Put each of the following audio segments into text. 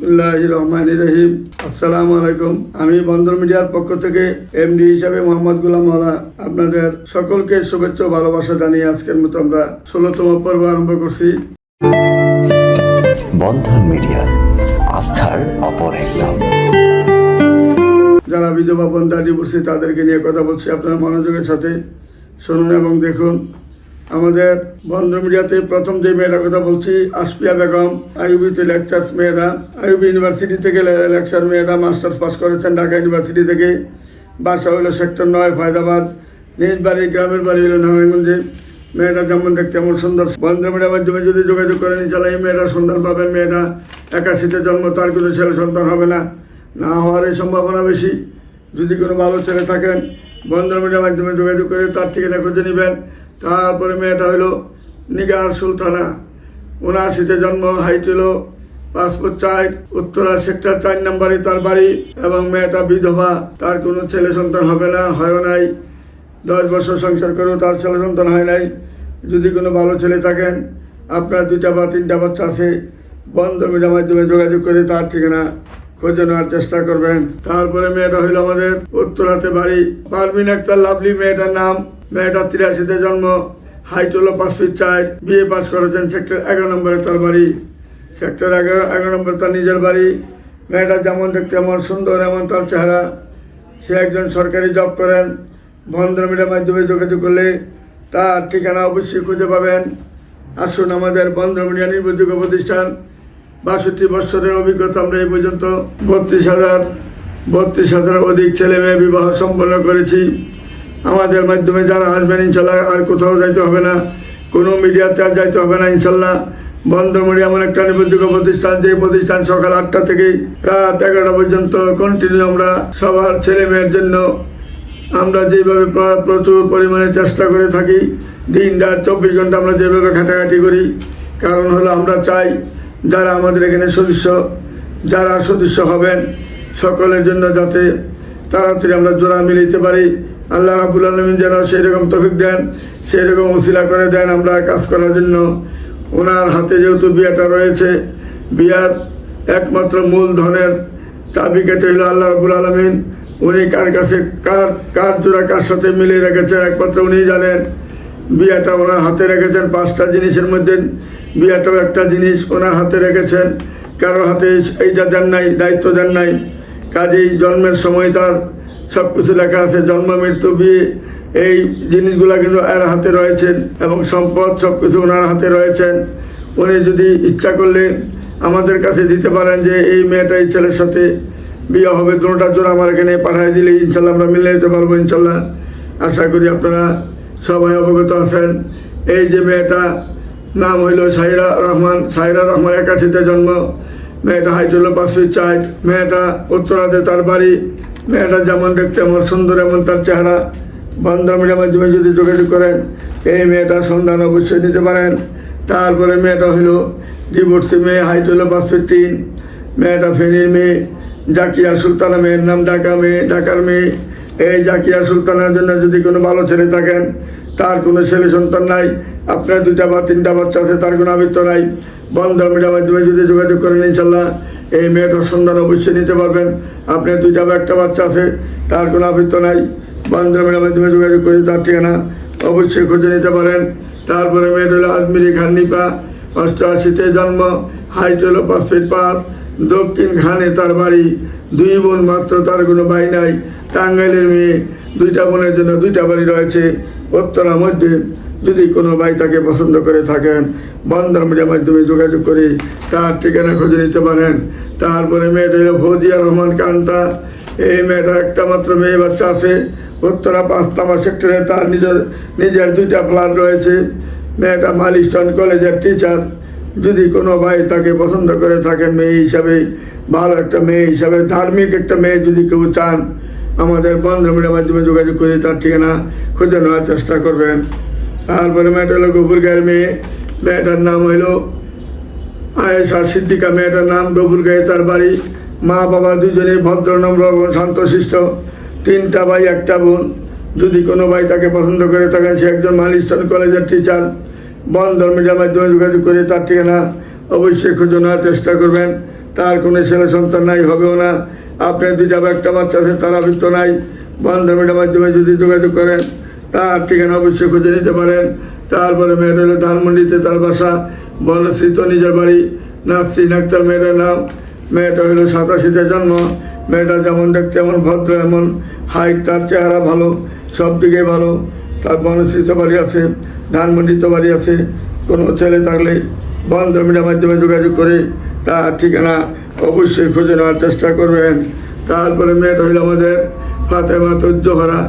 বিসমুল্লাহ রহমান রহিম আসসালামু আলাইকুম আমি বন্দর মিডিয়ার পক্ষ থেকে এমডি হিসাবে মোহাম্মদ গুলাম মাওলা আপনাদের সকলকে শুভেচ্ছা ভালোবাসা জানিয়ে আজকের মতো আমরা ষোলোতম পর্ব আরম্ভ করছি। বন্ধন মিডিয়া আস্থার অপর এক নাম। যারা বিধবা বন্ধা ডিভোর্সি তাদেরকে নিয়ে কথা বলছি। আপনারা মনোযোগের সাথে শুনুন এবং দেখুন। আমাদের বন্ধ মিডিয়াতে প্রথম যে মেয়েটার কথা বলছি আসপিয়া বেগম আইউবিতে লেকচার্স মেয়েরা আইউবি ইউনিভার্সিটি থেকে লেকচার মেয়েরা মাস্টার্স পাস করেছেন ঢাকা ইউনিভার্সিটি থেকে। বাসা হলো সেক্টর নয়, ফায়দাবাদ। নিজ বাড়ি, গ্রামের বাড়ি হলো নারায়ণগঞ্জে। মেয়েটা যেমন দেখতে তেমন সুন্দর। বন্ধ মিডিয়ার মাধ্যমে যদি যোগাযোগ করেন ইনশাল্লাহ এই মেয়েরা সন্তান পাবেন। মেয়েটা একাশিতে জন্ম, তার কোনো ছেলে সন্তান হবে না। না হওয়ার এই সম্ভাবনা বেশি। যদি কোনো ভালো ছেলে থাকেন বন্ধন মিডিয়ার মাধ্যমে যোগাযোগ করে তার ঠিকানা খুঁজে নেবেন। তারপরে মেয়েটা হলো নিগার সুলতানা। উনআশিতে জন্ম হাইট পাসপোর্ট চাই উত্তরা সেক্টর চার নম্বরে তার বাড়ি এবং মেয়েটা বিধবা। তার কোনো ছেলে সন্তান হবে না হয় নাই। দশ বছর সংসার করেও তার ছেলে সন্তান হয় নাই। যদি কোনো ভালো ছেলে থাকেন, আপনার দুইটা বা তিনটা বাচ্চা আছে বন্ধ মিডিয়ার মাধ্যমে যোগাযোগ করে তার ঠিকানা খোঁজে নেওয়ার চেষ্টা করবেন। তারপরে মেয়েটা হইল আমাদের উত্তরাতে বাড়ি। পারমিন একটা লাভলি, মেয়েটার নাম মেয়েটা তিরাশিতে জন্ম হাইট হলো পাঁচ ফিট চার বিএ পাস করেছেন সেক্টর এগারো নম্বরে তার বাড়ি। সেক্টর এগারো এগারো নম্বরে তার নিজের বাড়ি। মেয়েটা যেমন দেখতে এমন সুন্দর, এমন তার চেহারা। সে একজন সরকারি জব করেন, বন্ধন মিডিয়ার মাধ্যমে যোগাযোগ করলে তার ঠিকানা অবশ্যই খুঁজে পাবেন। আসুন আমাদের বন্ধন মিডিয়া নির্ভরযোগ্য প্রতিষ্ঠান। বাষট্টি বছরের অভিজ্ঞতা আমরা এই পর্যন্ত বত্রিশ হাজার, বত্রিশ হাজারের অধিক ছেলে মেয়ে বিবাহ সম্পন্ন করেছি। আমাদের মাধ্যমে যারা আসবেন, ইনশাল্লাহ আর কোথাও যাইতে হবে না। কোনো মিডিয়াতে আর যাইতে হবে না, ইনশাল্লাহ। বন্ধমড়ি এমন একটা নির্ভরযোগ্য প্রতিষ্ঠান যে প্রতিষ্ঠান সকাল আটটা থেকে রাত এগারোটা পর্যন্ত কন্টিনিউ আমরা সবার ছেলে মেয়ের জন্য আমরা যেভাবে প্র- প্রচুর পরিমাণে চেষ্টা করে থাকি। দিন রাত চব্বিশ ঘণ্টা আমরা যেভাবে খাটাখাটি করি, কারণ হলো আমরা চাই যারা আমাদের এখানে সদস্য, যারা সদস্য হবেন, সকলের জন্য যাতে তাড়াতাড়ি আমরা জোড়া মিলিতে পারি। আল্লাহ রাবুল আলমিন যেন সেই রকম তফিক দেন সেই রকম উসিলা করে দেন আমরা কাজ করার জন্য। ওনার হাতে যেহেতু বিয়েটা রয়েছে, বিয়ার একমাত্র মূলধনের চাবি কেটে হলো আল্লাহ রাবুল আলমিন। উনি কার কাছে, কার কার জোড়া কার সাথে মিলিয়ে রেখেছেন একমাত্র উনি জানেন। বিয়াটা ওনার হাতে রেখেছেন পাঁচটা জিনিসের মধ্যে। বিয়াটাও একটা জিনিস ওনার হাতে রেখেছেন। কারোর হাতে এইটা দেন নাই, দায়িত্ব দেন নাই। কাজেই জন্মের সময় তার সব কিছু লেখা আছে, জন্ম, মৃত্যু, বিয়ে, এই জিনিসগুলো কিন্তু এর হাতে রয়েছেন এবং সম্পদ সব কিছু ওনার হাতে রয়েছেন। উনি যদি ইচ্ছা করলে আমাদের কাছে দিতে পারেন যে এই মেয়েটা এই ছেলের সাথে বিয়ে হবে, দুটা জোর আমার এখানে পাঠিয়ে দিলে ইনশাল্লাহ আমরা মিলে যেতে পারব ইনশাল্লাহ। আশা করি আপনারা সবাই অবগত আছেন। এই যে মেয়েটা, নাম হইল সাইরা রহমান। সাইরা রহমান একাশিতে জন্ম। মেয়েটা হাইট হলো চার মেয়েটা উত্তরাতে তার বাড়ি। মেয়েটা যেমন দেখতে এমন সুন্দর, এমন তার চেহারা। বন্ধমিনের মাধ্যমে যদি যোগাযোগ করেন, এই মেয়েটার সন্ধান অবশ্যই নিতে পারেন। তারপরে মেয়েটা হইল ডিভোর্সি মেয়ে, হাইট হলো পাঁচ ফিট তিন মেয়েটা ফেনীর মেয়ে, জাকিয়া সুলতানা মেয়ের নাম ঢাকা মেয়ে, ঢাকার মেয়ে। এই জাকিয়া সুলতানের জন্য যদি কোনো ভালো ছেলে থাকেন, তার কোনো ছেলে সন্তান নাই, আপনার দুইটা বা তিনটা বাচ্চা আছে, তার কোনো আবৃত্ত নাই। বন্ধ মিডিয়ার মাধ্যমে যদি যোগাযোগ করেন, ইনশাল্লাহ এই মেয়েটার সন্ধান অবশ্যই নিতে পারবেন। আপনার দুইটা বা একটা বাচ্চা আছে, তার কোনো আবৃত্ত নাই। বন্ধ মিডিয়ার মাধ্যমে যোগাযোগ করে তার ঠিকানা অবশ্যই খুঁজে নিতে পারেন। তারপরে মেয়েটা হলো আজমিরি খান্নিপা অষ্টআশিতে জন্ম, হাইট হলো পাঁচ ফিট পাঁচ, দক্ষিণ খানে তার বাড়ি। দুই বোন মাত্র, তার কোনো ভাই নাই। টাঙ্গাইলের মেয়ে, দুইটা বোনের জন্য দুইটা বাড়ি রয়েছে। উত্তরার মধ্যে যদি কোনো ভাই তাকে পছন্দ করে থাকেন, বন্ধন মিডিয়ার মাধ্যমে যোগাযোগ করে, তার ঠিকানা খুঁজে নিতে পারেন। তারপরে মেয়েটা হলো ফৌজিয়া রহমান কান্তা। এই মেয়েটার একটা মাত্র মেয়ে বাচ্চা আছে, উত্তরা পাঁচ নম্বর সেক্টরে তার নিজের নিজের দুইটা প্লান রয়েছে। মেয়েটা মালিস্টন কলেজের টিচার যদি কোনো ভাই তাকে পছন্দ করে থাকেন, মেয়ে হিসাবে, ভালো একটা মেয়ে হিসাবে, ধার্মিক একটা মেয়ে যদি কেউ চান, আমাদের বন্ধ মিডিয়ার মাধ্যমে যোগাযোগ করে, তার ঠিকানা খুঁজে নেওয়ার চেষ্টা করবেন। তারপরে মেয়েটা হলো গোপুরগাঁয়ের মেয়ে। মেয়েটার নাম হইল আয়েশা সিদ্দিকা। মেয়েটার নাম ডবুরগাঁয়ে তার বাড়ি। মা, বাবা দুজনেই ভদ্র, নম্র এবং শান্তশিষ্ট। তিনটা ভাই, একটা বোন। যদি কোনো ভাই তাকে পছন্দ করে থাকেন সে একজন মালিস্টন কলেজের টিচার বন্ধন মিডিয়ার মাধ্যমে যোগাযোগ করে তার ঠিকানা অবশ্যই খুঁজে নেওয়ার চেষ্টা করবেন। তার কোনো ছেলে সন্তান নাই, হবেও না। আপনার দুইটা বা একটা বাচ্চা আছে, তার আবৃত্ত নাই। বন্ধমিটার মাধ্যমে যদি যোগাযোগ করেন তার ঠিকানা অবশ্যই খুঁজে নিতে পারেন। তারপরে মেয়েটা হলো ধানমন্ডিতে তার বাসা, বনশ্রীত নিজের বাড়ি, নাসরিন আক্তার মেয়েটার নাম। মেয়েটা হলো সাতাশিতে জন্ম। মেয়েটা যেমন দেখতে এমন, ভদ্র এমন হাইট তার চেহারা ভালো, সব দিকে ভালো। তার বনশ্রীত বাড়ি আছে, ধানমন্ডিত বাড়ি আছে। কোনো ছেলে থাকলে বন্ধ মিডিয়ার মাধ্যমে যোগাযোগ করে তার ঠিকানা অবশ্যই খুঁজে নেওয়ার চেষ্টা করবেন। তারপরে মেয়েটা হইল আমাদের ফাতেমা তজ্জহরা।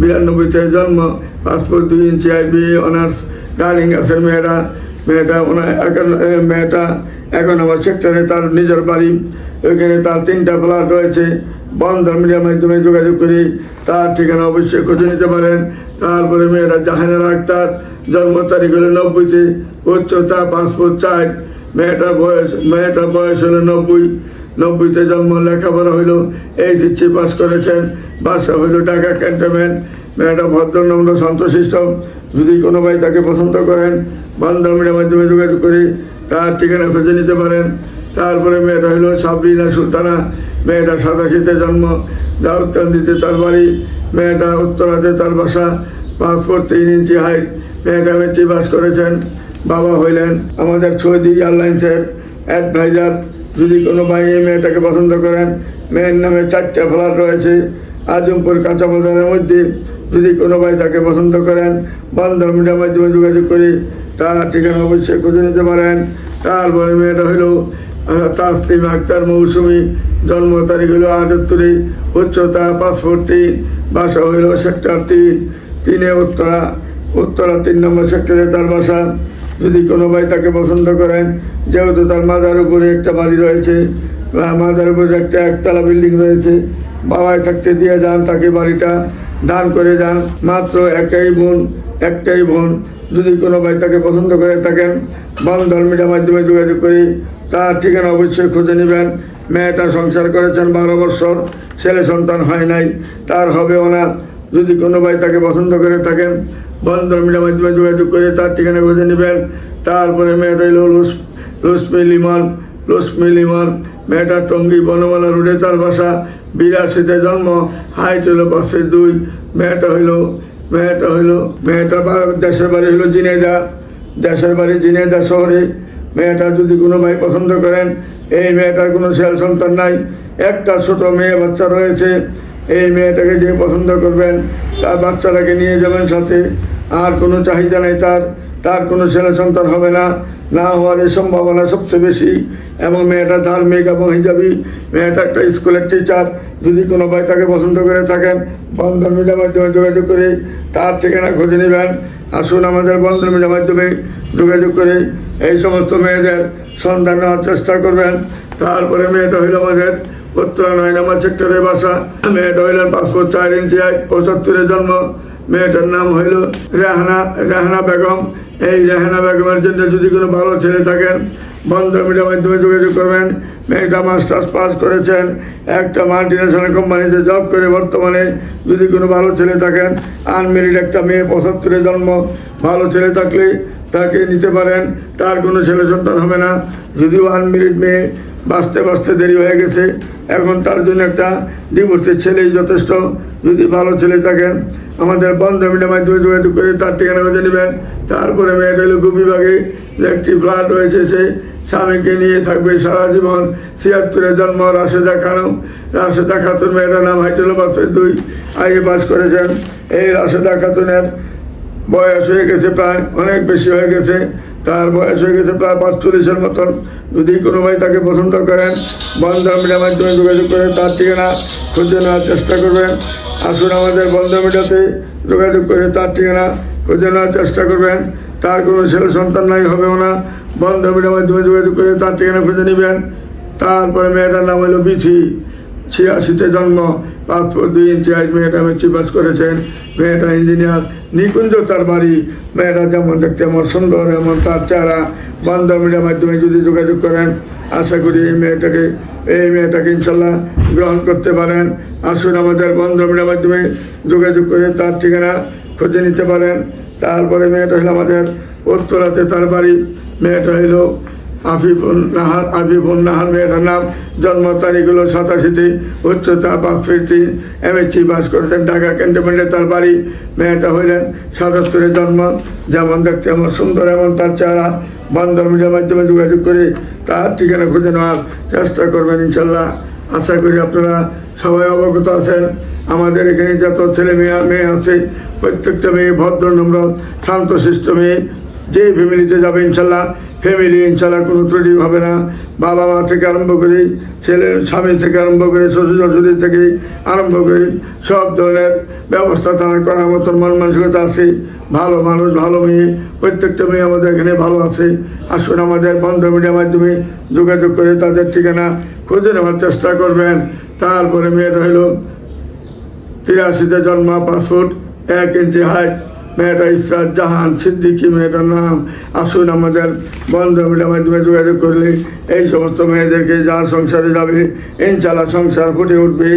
বিরানব্বইতে জন্ম, পাসপোর্ট দুই inch I B, honours darling গাছের মেয়েরা মেয়েটা ওনার মেয়েটা এখন আমার সেক্টরে তার নিজের বাড়ি। ওইখানে তার তিনটা ফ্ল্যাট রয়েছে। বন্ধন মিডিয়ার মাধ্যমে যোগাযোগ করি। তার ঠিকানা অবশ্যই খুঁজে নিতে পারেন। তারপরে মেয়েরা জাহানের আক্তার। জন্ম তারিখ হলো নব্বইতে। উচ্চতা পাসপোর্ট চার। মেয়েটার বয়স মেয়েটার বয়স হলো নব্বই। নব্বইতে জন্ম, লেখাপড়া হইল এইচএসসি পাস করেছেন বাসা হইল ঢাকা ক্যান্টনমেন্ট মেয়েটা ভদ্রনম্র, সন্তোষিষ্ট। যদি কোনো ভাই তাকে পছন্দ করেন বন্ধন মিডিয়ার মাধ্যমে যোগাযোগ করে তার ঠিকানা খুঁজে নিতে পারেন। তারপরে মেয়েটা হইল সাবরিনা সুলতানা। মেয়েটা সাতাশিতে জন্ম, দাউদকান্দিতে তার বাড়ি। মেয়েটা উত্তরাতে তার বাসা পাসপোর্ট তিন ইঞ্চি হাইট মেয়েটা মেট্রি পাস করেছেন, বাবা হইলেন আমাদের ছয় সৌদি এয়ারলাইন্সের অ্যাডভাইজার যদি কোনো ভাই এই মেয়েটাকে পছন্দ করেন মেয়ের নামে চারটে ফ্ল্যাট রয়েছে আজমপুর কাঁচা বাজারের মধ্যে যদি কোনো ভাই তাকে পছন্দ করেন বন্ধন মিডিয়ার মাধ্যমে যোগাযোগ করে তার ঠিকানা অবশ্যই খুঁজে নিতে পারেন। তারপরে মেয়েটা হলো আহ, তাসলিম আক্তার মৌসুমি জন্ম তারিখ হলো আটাত্তরে উচ্চতা পাসপোর্ট তিন বাসা হইল সেক্টর তিন তিনে উত্তরা উত্তরা তিন নম্বর সেক্টরে তার বাসা। যদি কোনো ভাই তাকে পছন্দ করেন, যেহেতু তার মাথার উপরে একটা বাড়ি রয়েছে মাথার উপরে একটা একতলা বিল্ডিং রয়েছে, বাবাই থাকতে দিয়ে যান তাকে বাড়িটা, দান করে যান, মাত্র একটাই বোন একটাই বোন। যদি কোনো ভাই তাকে পছন্দ করে থাকেন বন্ধন মিডিয়ার মাধ্যমে যোগাযোগ করি, তার ঠিকানা অবশ্যই খুঁজে নেবেন। মেয়েটা সংসার করেছেন বারো বছর, ছেলে সন্তান হয় নাই, তার হবেও না যদি কোনো ভাই তাকে পছন্দ করে থাকেন বন্ধন মিডিয়ার মাধ্যমে যোগাযোগ করে তার ঠিকানা খুঁজে নেবেন তারপরে মেয়েটা লুস লুসমি লিমন লুসমি লিমন মেয়েটা টঙ্গী বনমালা রোডে তার বাসা বিরাশিতে জন্ম হাইট হইল পাঁচশো দুই মেয়েটা হইল মেয়েটা হইল মেয়েটা দেশের বাড়ি হইল জিনেদা দেশের বাড়ি জিনেদা শহরে মেয়েটা যদি কোনো ভাই পছন্দ করেন এই মেয়েটার কোনো ছেলে সন্তান নাই একটা ছোট মেয়ে বাচ্চা রয়েছে। এই মেয়েটাকে যে পছন্দ করবেন তার বাচ্চাটাকে নিয়ে যাবেন সাথে। আর কোনো চাহিদা নেই তার। তার কোনো ছেলে সন্তান হবে না। না হওয়ার এই সম্ভাবনা সবচেয়ে বেশি। এবং মেয়েটা ধার্মিক এবং হিজাবি। মেয়েটা একটা স্কুলের টিচার যদি কোনো ভাই তাকে পছন্দ করে থাকেন, বন্ধন মিডিয়ার মাধ্যমে যোগাযোগ করে তার ঠিকানা খুঁজে নেবেন। আসুন আমাদের বন্ধন মিডিয়ার মাধ্যমে যোগাযোগ করে এই সমস্ত মেয়েদের সন্ধান নেওয়ার চেষ্টা করবেন। তারপরে মেয়েটা হইল আমাদের উত্তরা নয় নম্বর সেক্টরের বাসা মেয়েটা হইলেন পাসপোর্ট চার ইঞ্চি এক পঁচাত্তরের জন্ম। মেয়েটার নাম হইল রেহানা রেহানা বেগম। এই রেহানা বেগমের জন্য যদি কোনো ভালো ছেলে থাকেন, বন্ধ মিডিয়ার মাধ্যমে যোগাযোগ করবেন। মেয়েটা মাস্টার্স পাস করেছেন। একটা মাল্টিনেশনাল কোম্পানিতে জব করে বর্তমানে যদি কোনো ভালো ছেলে থাকেন আনমেরিড একটা মেয়ে পঁচাত্তরে জন্ম। ভালো ছেলে থাকলে তাকে নিতে পারেন। তার কোনো ছেলে সন্তান হবে না। যদিও আনমেরিড মেয়ে বাঁচতে বাঁচতে দেরি হয়ে গেছে। এখন তার জন্য একটা ডিভোর্সের ছেলেই যথেষ্ট। যদি ভালো ছেলে থাকেন আমাদের বন্ধ মিডিয়ার মাধ্যমে যোগাযোগ করে তার ঠিকানা খুঁজে নেবেন। তারপরে মেয়েটা হলো বিভাগে একটি ফ্ল্যাট রয়েছে সে। স্বামীকে নিয়ে থাকবে সারা জীবন। ছিয়াত্তরের জন্ম রাশেদা খানম। রাশেদা খাতুন মেয়েটার নাম হাইটুল বাসের দুই। আগে পাস করেছেন। এই রাশেদা খাতুনের বয়স হয়ে গেছে প্রায় অনেক বেশি হয়ে গেছে। তার বয়স হয়ে গেছে প্রায় পাঁচচল্লিশের মতন। যদি কোনো ভাই তাকে পছন্দ করেন বন্ধ মিডিয়ার মাধ্যমে যোগাযোগ করে তার ঠিকানা খুঁজে নেওয়ার চেষ্টা করবেন। আসুন আমাদের বন্ধ মিডিয়াতে যোগাযোগ করে তার ঠিকানা খুঁজে নেওয়ার চেষ্টা করবেন। তার কোনো ছেলে সন্তান নাই, হবেও না। বন্ধ মিডিয়ার মাধ্যমে যোগাযোগ করে তার ঠিকানা খুঁজে নেবেন। তারপরে মেয়েটার নাম হলো বিথি। ছিয়াশিতে জন্ম। পাসপোর্ট দুই ইঞ্চি হাইট মেয়েটা মেট্রিক পাস করেছেন। মেয়েটা ইঞ্জিনিয়ার নিকুঞ্জ তার বাড়ি। মেয়েটা যেমন দেখতে এমন সুন্দর, এমন তার চেহারা। মিডিয়ার মাধ্যমে যদি যোগাযোগ করেন, আশা করি এই মেয়েটাকে এই মেয়েটাকে ইনশাল্লাহ গ্রহণ করতে পারেন। আসুন আমাদের বন্ধ মিডিয়ার মাধ্যমে যোগাযোগ করে তার ঠিকানা খুঁজে নিতে পারেন। তারপরে মেয়েটা হলো আমাদের উত্তরাতে তার বাড়ি। মেয়েটা হলো আফিফুল নাহার আফিফুল নাহার মেয়েটার নাম জন্ম তারিখ হলো সাতাশিতে উচ্চতা পাঁচ ফিট তিন এমএসসি পাস করেছেন ঢাকা ক্যান্টনমেন্টে, তার বাড়ি মেয়েটা হইলেন সাতাত্তরে জন্ম। যেমন দেখতে এমন সুন্দর, এমন তার চেহারা। বন্দর মিডিয়ার মাধ্যমে যোগাযোগ করে তার ঠিকানা খুঁজে নেওয়ার চেষ্টা করবেন ইনশাল্লাহ। আশা করি আপনারা সবাই অবগত আছেন। আমাদের এখানে যত ছেলে মেয়ে মেয়ে আছে, প্রত্যেকটা মেয়ে ভদ্র, নম্র, শান্তশিষ্ট মেয়ে, যে ফ্যামিলিতে যাবে ইনশাল্লাহ। ফ্যামিলি ইনশাল্লাহ কোনো ত্রুটি হবে না। বাবা মা থেকে আরম্ভ করে ছেলের স্বামী থেকে আরম্ভ করে, শ্বশুর শাশুড়ি থেকে আরম্ভ করে, সব ধরনের ব্যবস্থা তারা করার মতন মন মানসিকতা আছে। ভালো মানুষ, ভালো মেয়ে, প্রত্যেকটা মেয়ে আমাদের এখানে ভালো আছে। আসুন আমাদের বন্ধ মিডিয়ার মাধ্যমে যোগাযোগ করে তাদের ঠিকানা খুঁজে নেওয়ার চেষ্টা করবেন। তারপরে মেয়েটা হলো তিরাশিতে জন্মা পাঁচ ফুট এক ইঞ্চি হাইট মেয়েটা ইসরাত জাহান সিদ্দিকি, মেয়েটার নাম আসুন আমাদের বন্ধ। মাধ্যমে যোগাযোগ করলে এই সমস্ত মেয়েদেরকে যা সংসারে যাবে ইনশাল্লাহ সংসার ফুটে উঠবে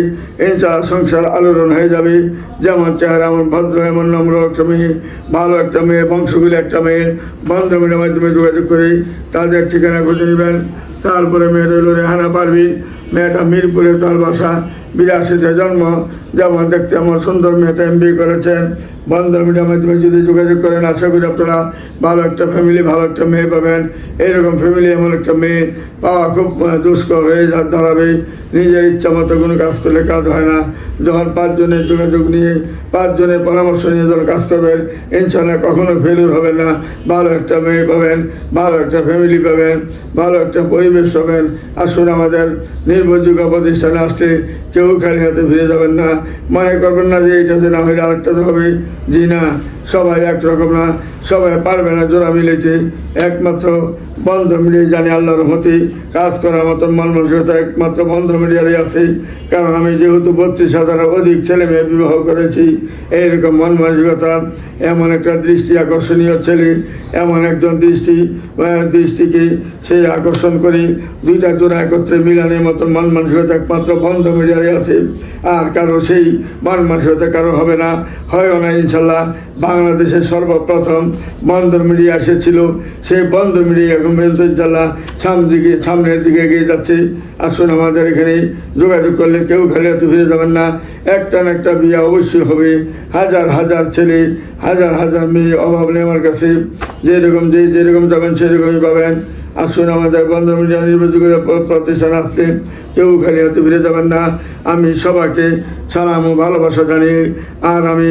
ইনশাল্লাহ সংসার আলোড়ন হয়ে যাবে। যেমন চেহারা এমন, ভদ্র এমন, নম্র একটা মেয়ে, ভালো একটা মেয়ে বংশগুলি একটা মেয়ে। বন্ধ মাধ্যমে যোগাযোগ করে। তাদের ঠিকানা খুঁজে নেবেন। তারপরে হলো রেহানা পারভিন মেয়েটা মিরপুরে তার বাসা বিরাশিতে জন্ম। যেমন দেখতে আমার সুন্দর মেয়েটা এম করেছেন। বন্ধন মিডিয়ার মাধ্যমে যদি যোগাযোগ করেন, আশা করি আপনারা ভালো একটা ফ্যামিলি ভালো একটা মেয়ে পাবেন। এইরকম ফ্যামিলি এমন একটা মেয়ে পাওয়া খুব দুষ্কর। হয়ে যা- দাঁড়াবে নিজের ইচ্ছা মতো কোনো কাজ করলে কাজ হয় না। যখন পাঁচজনের যোগাযোগ নিয়ে, পাঁচজনের পরামর্শ নিয়ে যখন কাজ করবেন, ইনশাল্লাহ কখনো ফেলিউর হবে না। ভালো একটা মেয়ে পাবেন, ভালো একটা ফ্যামিলি পাবেন, ভালো একটা পরিবেশ পাবেন। আসুন আমাদের নির্ভরযোগ্য প্রতিষ্ঠানে আসছে কেউ খালি হাতে ফিরে যাবেন না। মনে করবেন না যে এইটাতে না হলে আরেকটাতে হবে। জি না। সবাই একরকম না, সবাই পারবে না জোড়া মিলেছে। একমাত্র বন্ধ মিলিয়ে জানি আল্লাহর রহমতে কাজ করার মতন মন মানসিকতা একমাত্র বন্ধ মিডিয়ারই আছে। কারণ আমি যেহেতু বত্রিশ হাজারের অধিক ছেলে মেয়ে বিবাহ করেছি, এইরকম মন মানসিকতা এমন একটা দৃষ্টি আকর্ষণীয় ছেলে, এমন একজন দৃষ্টি দৃষ্টিকে সেই আকর্ষণ করি দুইটা জোড়া একত্রে মিলানের মতন মন মানসিকতা একমাত্র বন্ধ মিডিয়ারই আছে। আর কারও সেই মন মানসিকতা কারও হবে না, হয়ও না ইনশাল্লাহ। বাংলাদেশের সর্বপ্রথম বন্দর মিডিয়া এসেছিল। সেই বন্দর মিডিয়া এখন ইনশাল্লাহ সামনের দিকে সামনের দিকে এগিয়ে যাচ্ছে। আসুন আমাদের এখানে যোগাযোগ করলে কেউ খালি হাতে ফিরে যাবেন না। একটা না একটা বিয়ে অবশ্যই হবে। হাজার হাজার ছেলে, হাজার হাজার মেয়ে অভাব নেই আমার কাছে। যেরকম যে যেরকম যাবেন সেরকমই পাবেন। আসুন আমাদের বন্ধ মিডিয়া নির্বাচন প্রতিষ্ঠান আসতে কেউ খালি হাতে ফিরে যাবেন না। আমি সবাইকে সালাম ও ভালোবাসা জানিয়ে, আর আমি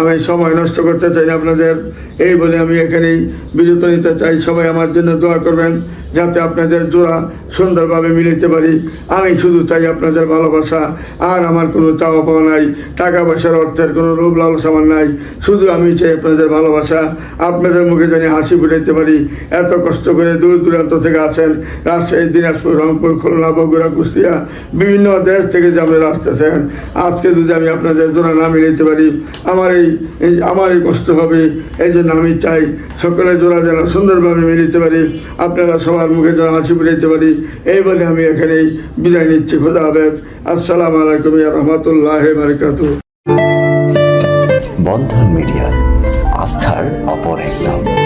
আমি সময় নষ্ট করতে চাই না আপনাদের। এই বলে আমি এখানেই বিরত নিতে চাই। সবাই আমার জন্য দোয়া করবেন যাতে আপনাদের জোড়া সুন্দরভাবে মিলিতে পারি। আমি শুধু চাই আপনাদের ভালোবাসা, আর আমার কোনো চাওয়া পাওয়া নাই। টাকা পয়সার অর্থের কোনো লোভ লালসা আমার নাই। শুধু আমি চাই আপনাদের ভালোবাসা, আপনাদের মুখে জানি হাসি ফুটাইতে পারি। এত কষ্ট করে দূর দূরান্ত থেকে আসেন রাজশাহী, দিনাজপুর, রংপুর, খুলনা, বগুড়া কুষ্টিয়া বিভিন্ন দেশ থেকে যে আপনারা আসতেছেন, আজকে যদি আমি আপনাদের জোড়া না নিতে পারি, আমার এই আমারই কষ্ট হবে এই জন্য আমি চাই সকলে জোড়া যেন সুন্দরভাবে মিলিতে পারি, আপনারা সবার মুখে যেন হাসি ফুটাইতে পারি, এই বলে আমি এখানেই বিদায় নিচ্ছি। খোদা হাফেজ। আসসালামু আলাইকুম রহমতুল্লাহ বারকাতুহ। বন্ধন মিডিয়া, আস্থার অপর এক নাম